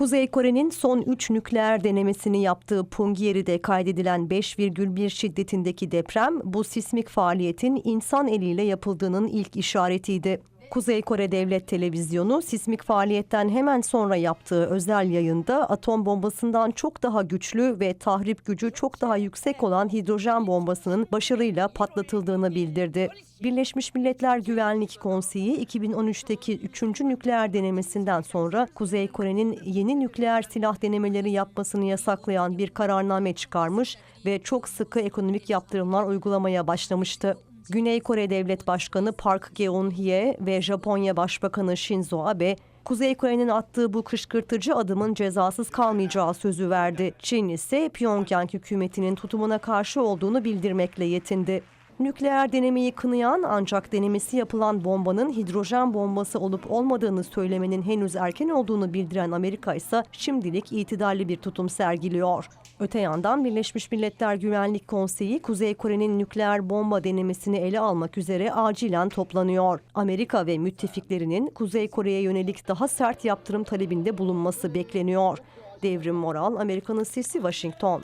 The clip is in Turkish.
Kuzey Kore'nin son 3 nükleer denemesini yaptığı Punggye-ri'de kaydedilen 5,1 şiddetindeki deprem bu sismik faaliyetin insan eliyle yapıldığının ilk işaretiydi. Kuzey Kore Devlet Televizyonu sismik faaliyetten hemen sonra yaptığı özel yayında atom bombasından çok daha güçlü ve tahrip gücü çok daha yüksek olan hidrojen bombasının başarıyla patlatıldığını bildirdi. Birleşmiş Milletler Güvenlik Konseyi 2013'teki 3. nükleer denemesinden sonra Kuzey Kore'nin yeni nükleer silah denemeleri yapmasını yasaklayan bir kararname çıkarmış ve çok sıkı ekonomik yaptırımlar uygulamaya başlamıştı. Güney Kore Devlet Başkanı Park Geun-hye ve Japonya Başbakanı Shinzo Abe, Kuzey Kore'nin attığı bu kışkırtıcı adımın cezasız kalmayacağı sözü verdi. Çin ise Pyongyang hükümetinin tutumuna karşı olduğunu bildirmekle yetindi. Nükleer denemeyi kınayan ancak denemesi yapılan bombanın hidrojen bombası olup olmadığını söylemenin henüz erken olduğunu bildiren Amerika ise şimdilik itidalli bir tutum sergiliyor. Öte yandan Birleşmiş Milletler Güvenlik Konseyi Kuzey Kore'nin nükleer bomba denemesini ele almak üzere acilen toplanıyor. Amerika ve müttefiklerinin Kuzey Kore'ye yönelik daha sert yaptırım talebinde bulunması bekleniyor. Devrim Moral, Amerika'nın sesi Washington.